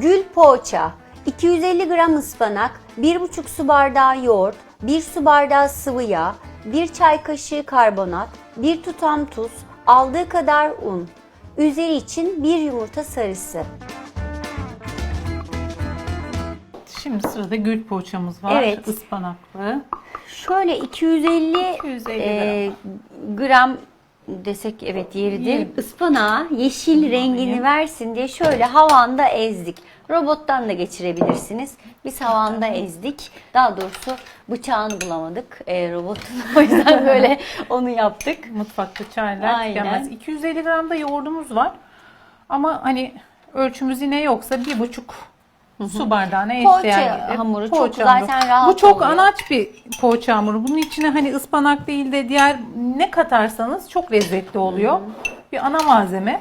Gül poğaça, 250 gram ıspanak, 1,5 su bardağı yoğurt, 1 su bardağı sıvı yağ, 1 çay kaşığı karbonat, 1 tutam tuz, aldığı kadar un. Üzeri için 1 yumurta sarısı. Şimdi sırada gül poğaçamız var. Evet. Ispanaklı. Şöyle 250, 250 e, gram desek evet yeridir. Yeri. Ispanağı yeşil rengini versin diye şöyle havanda ezdik. Robottan da geçirebilirsiniz. Biz havanda ezdik. Daha doğrusu bıçağını bulamadık e, robotun. O yüzden böyle onu yaptık. Mutfakta çaylar Aynen. tükenmez. 250 gram da yoğurdumuz var. Ama hani ölçümüz yine yoksa bir buçuk su bardağına Poğaça eşdeğer gelir. hamuru çok Poğaça zaten rahat Bu çok oluyor. anaç bir poğaça hamuru. Bunun içine hani ıspanak değil de diğer ne katarsanız çok lezzetli oluyor. Bir ana malzeme.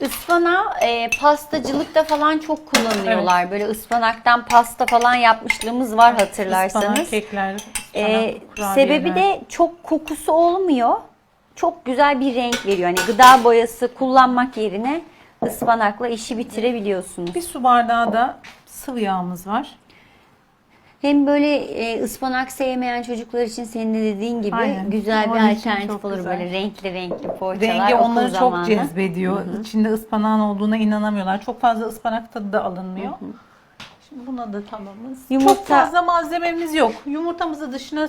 Ispanağı e, pastacılıkta falan çok kullanıyorlar. Böyle ıspanaktan pasta falan yapmışlığımız var hatırlarsanız. Ispanak kekler, ıspanak Ee, kurabiyeler. sebebi de çok kokusu olmuyor. Çok güzel bir renk veriyor. Hani gıda boyası kullanmak yerine ıspanakla işi bitirebiliyorsunuz. bir su bardağı da sıvı yağımız var. Hem böyle e, ıspanak sevmeyen çocuklar için senin de dediğin gibi Aynen. güzel bir Onun için alternatif çok olur güzel. böyle renkli renkli poğaçalar. Rengi okul onları çok cezbediyor. İçinde ıspanağın olduğuna inanamıyorlar. Çok fazla ıspanak tadı da alınmıyor. Şimdi buna da tamamız. Yumurta- Çok fazla malzememiz yok. Yumurtamızı dışına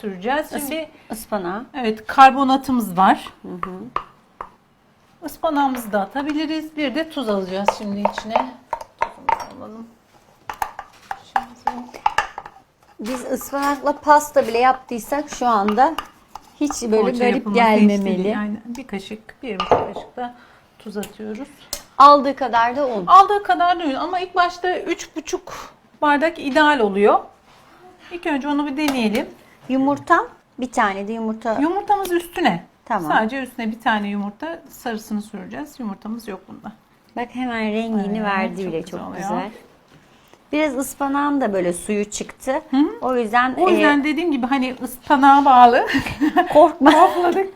süreceğiz. Şimdi Ispanağı. evet karbonatımız var. Ispanağımızı da atabiliriz. Bir de tuz alacağız şimdi içine. Tuzumuzu alalım. Şimdi Biz ıspanakla pasta bile yaptıysak şu anda hiç böyle poğaça garip gelmemeli. Aynen. Bir kaşık, bir buçuk kaşık da tuz atıyoruz. Aldığı kadar da un. Aldığı kadar değil ama ilk başta üç buçuk bardak ideal oluyor. İlk önce onu bir deneyelim. Yumurtam bir tane de yumurta. Yumurtamız üstüne. Tamam. Sadece üstüne bir tane yumurta sarısını süreceğiz. Yumurtamız yok bunda. Bak hemen rengini Aynen, verdi çok bile güzel çok oluyor. güzel. Biraz ıspanağın da böyle suyu çıktı. O yüzden, O e, yüzden dediğim gibi hani ıspanağa bağlı. korkma. Korkmadık.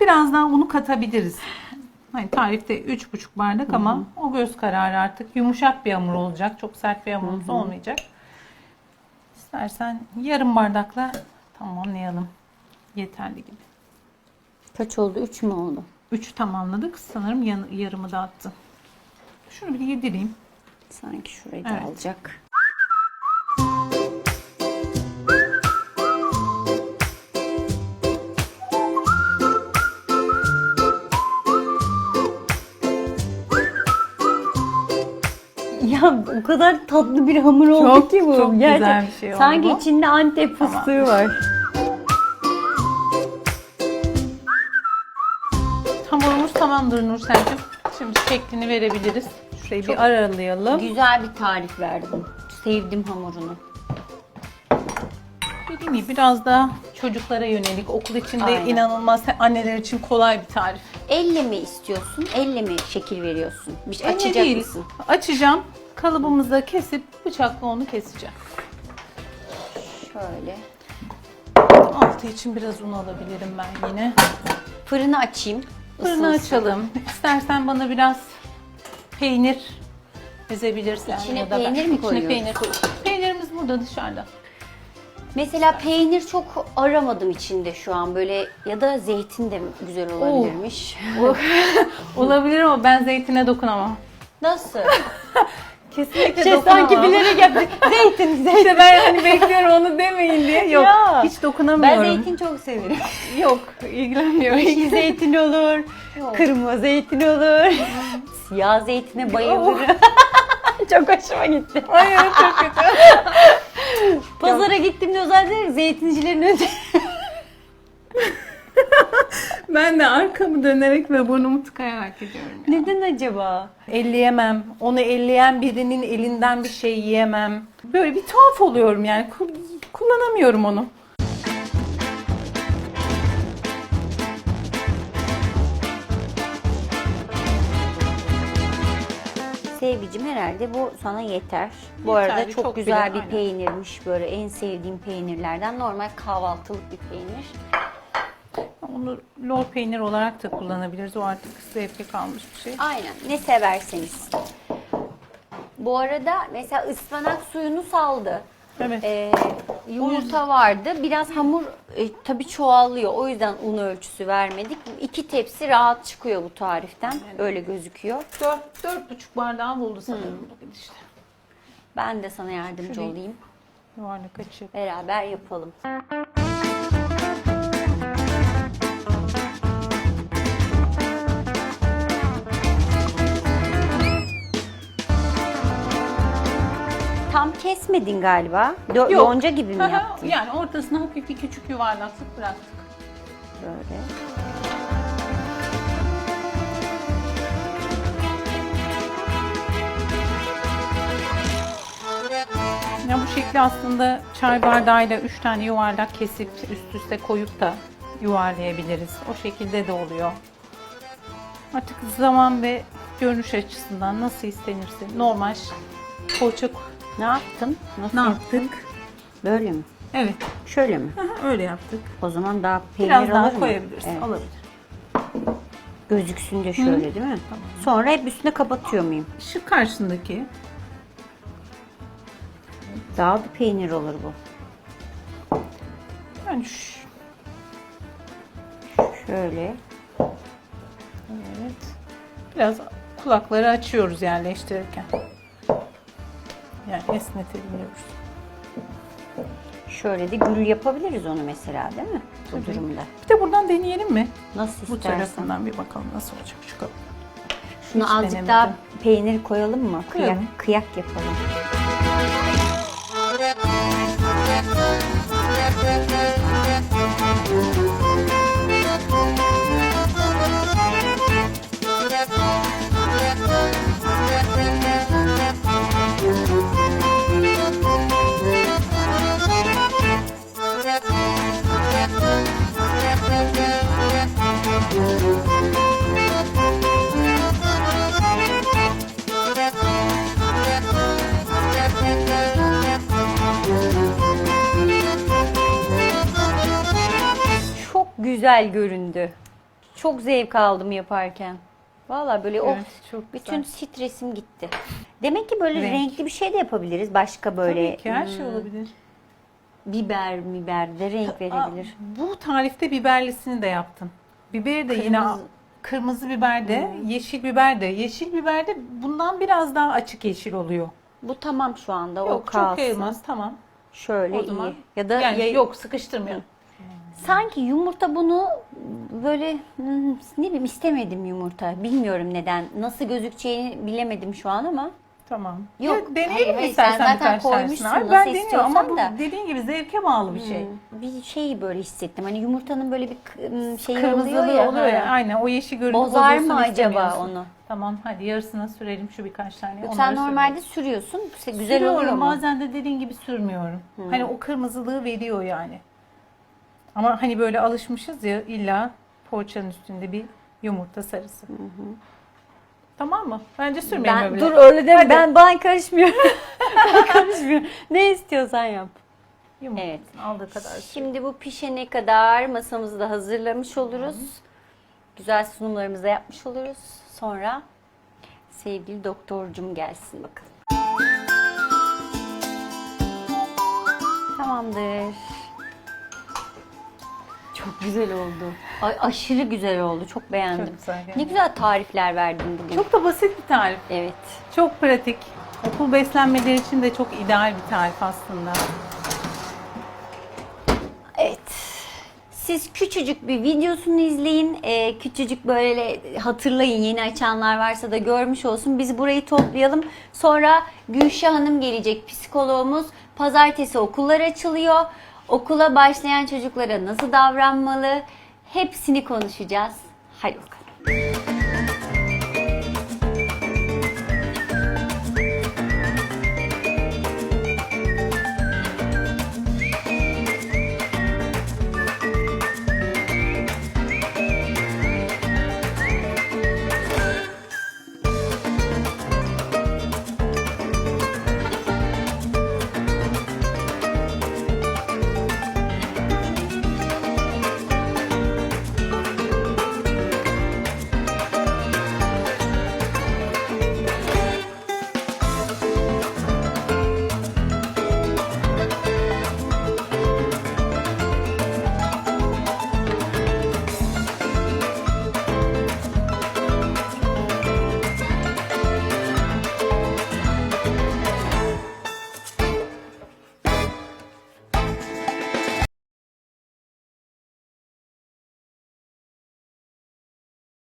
Biraz daha unu katabiliriz. Hani tarifte üç buçuk bardak ama o göz kararı artık. Yumuşak bir hamur olacak. Çok sert bir hamurumuz olmayacak. İstersen yarım bardakla tamamlayalım. Yeterli gibi. Kaç oldu? Üç mü oldu? 3 tamamladık. Sanırım yan- yarımı da attım. Şunu bir yedireyim. Sanki şurayı da Evet. alacak. Ya o kadar tatlı bir hamur oldu Çok, ki bu. çok Gerçekten. güzel bir şey oldu Sanki içinde Antep Tamam. fıstığı var. Tamamdır Nursel'cim. Şimdi şeklini verebiliriz. Şurayı bir aralayalım. Güzel bir tarif verdim. Sevdim hamurunu. Dediğim gibi biraz da çocuklara yönelik okul içinde Aynen. inanılmaz anneler için kolay bir tarif. Elle mi istiyorsun? Elle mi şekil veriyorsun? Bir Elle açacak değil. mısın? Açacağım. Kalıbımıza kesip bıçakla onu keseceğim. Şöyle. Altı için biraz un alabilirim ben yine. Fırını açayım. Fırını ısınsın. açalım. İstersen bana biraz peynir ezebilirsen. İçine ya da ben- peynir mi İçine koyuyoruz? peynir koy. Peynirimiz burada dışarıda. Mesela peynir çok aramadım içinde şu an böyle ya da zeytin de güzel olabilirmiş. Olabilir ama ben zeytine dokunamam. Nasıl? Kesinlikle şey dokunamam. sanki bilerek yaptı. Zeytin, zeytin. İşte ben hani bekliyorum onu demeyin diye. Yok Ya. hiç Ben dokunamıyorum. zeytin çok severim. Yok ilgilenmiyorum. Yeşil zeytin olur, kırmızı zeytin olur. Siyah zeytine bayılırım. çok hoşuma gitti. Hayır çok kötü. Pazara gittiğimde özellikle zeytincilerin önünde Ben de arkamı dönerek ve burnumu tıkayarak gidiyorum. Neden acaba? Elleyemem. Onu elleyen birinin elinden bir şey yiyemem. Böyle bir tuhaf oluyorum yani. Ku- Kullanamıyorum onu. Sevgicim herhalde bu sana yeter. Bu Yeterli, arada çok, çok güzel bile, bir aynen. peynirmiş böyle en sevdiğim peynirlerden. Normal kahvaltılık bir peynir. Onu lor peynir olarak da kullanabiliriz. O artık zevke kalmış bir şey. Aynen ne severseniz. Bu arada mesela ıspanak suyunu saldı. Evet. Ee, yumurta vardı. Biraz hamur e, tabii çoğalıyor. O yüzden un ölçüsü vermedik. İki tepsi rahat çıkıyor bu tariften. Öyle gözüküyor. Dört, dört buçuk bardağı buldu sanırım bugün işte. Ben de sana yardımcı Şurayı- olayım. Yuvarlak açıp. Beraber yapalım. Tam kesmedin galiba. Dö- Yonca gibi mi Aha, yaptın? Yani ortasına hafif bir küçük yuvarlaklık bıraktık. Böyle. Ya bu şekli aslında çay bardağıyla üç tane yuvarlak kesip üst üste koyup da yuvarlayabiliriz. O şekilde de oluyor. Artık zaman ve görünüş açısından nasıl istenirse normal poğaça Ne yaptın? Nasıl ne yaptın? yaptık? Böyle mi? Evet, Şöyle mi? aha, öyle yaptık. O zaman daha peynir Biraz alır daha mı? koyabilirsin. Evet. Olabilir. Gözüksün de şöyle değil mi? Sonra hep üstüne kapatıyor muyum? Şu karşındaki Daha da peynir olur bu. yani şu, Şöyle. evet. Biraz kulakları açıyoruz yerleştirirken. Yani esnetebiliyoruz. Şöyle de gül yapabiliriz onu mesela değil mi? Bu Tabii. durumda. Bir de buradan deneyelim mi? Nasıl Bu istersen. tarafından bir bakalım nasıl olacak şu kapı. Şuna Hiç azıcık denemedim. daha peynir koyalım mı? Kıyak, Koyalım. kıyak yapalım. Çok güzel göründü. Çok zevk aldım yaparken. Vallahi böyle Evet, çok bütün güzel. stresim gitti. Demek ki böyle Renk. renkli bir şey de yapabiliriz. Başka böyle Tabii ki her şey hmm, olabilir. biber miber de renk verebilir. Aa, bu tarifte biberlisini de yaptım. Biberi de yine Kırmızı. kırmızı biber de, yeşil biber de. Yeşil biber de bundan biraz daha açık yeşil oluyor. Bu tamam şu anda o Yok kalsın. çok yayılmaz tamam. Şöyle O zaman iyi. Ya da yani yay- yok sıkıştırmıyor. Sanki yumurta bunu böyle hmm, ne bileyim istemedim yumurta. Bilmiyorum neden. Nasıl gözükeceğini bilemedim şu an ama. Tamam. Yok, Ya, deneyelim hayır, hayır, istersen sen zaten birkaç tanesini? koymuşsun, Ay, nasıl Ben deniyorum ama bu da. dediğin gibi zevke bağlı bir şey. Hmm, Bir şey böyle hissettim. Hani yumurtanın böyle bir k- hmm, şeyi Kırmızılığı oluyor ya. ha. Aynen o yeşil görünüm Bozar bozulsun mı acaba istemiyorsun. onu? Tamam hadi yarısına sürelim şu birkaç tane. Yok, onları sen sürelim. normalde sürüyorsun. Güzel Sürüyorum, oluyor mu? Bazen de dediğin gibi sürmüyorum. Hani o kırmızılığı veriyor yani. Ama hani böyle alışmışız ya illa poğaçanın üstünde bir yumurta sarısı. Tamam mı? Bence sürmeyelim Ben, dur öyle deme. Hadi. Ben ben karışmıyorum. ben karışmıyorum. Ne istiyorsan yap. Yumurtasını Evet. aldığı kadar. Şimdi bu pişene kadar masamızı da hazırlamış oluruz. Güzel sunumlarımızı yapmış oluruz. Sonra sevgili doktorcum gelsin bakalım. Tamamdır. Çok güzel oldu. Ay, aşırı güzel oldu. Çok beğendim. Çok güzel Ne güzel tarifler verdin bugün. Çok da basit bir tarif. Evet. Çok pratik. Okul beslenmeleri için de çok ideal bir tarif aslında. Evet. Siz küçücük bir videosunu izleyin. Ee, küçücük böyle hatırlayın yeni açanlar varsa da görmüş olsun. Biz burayı toplayalım. Sonra Gülşah Hanım gelecek psikologumuz. Pazartesi okullar açılıyor. Okula başlayan çocuklara nasıl davranmalı? Hepsini konuşacağız. Bakalım.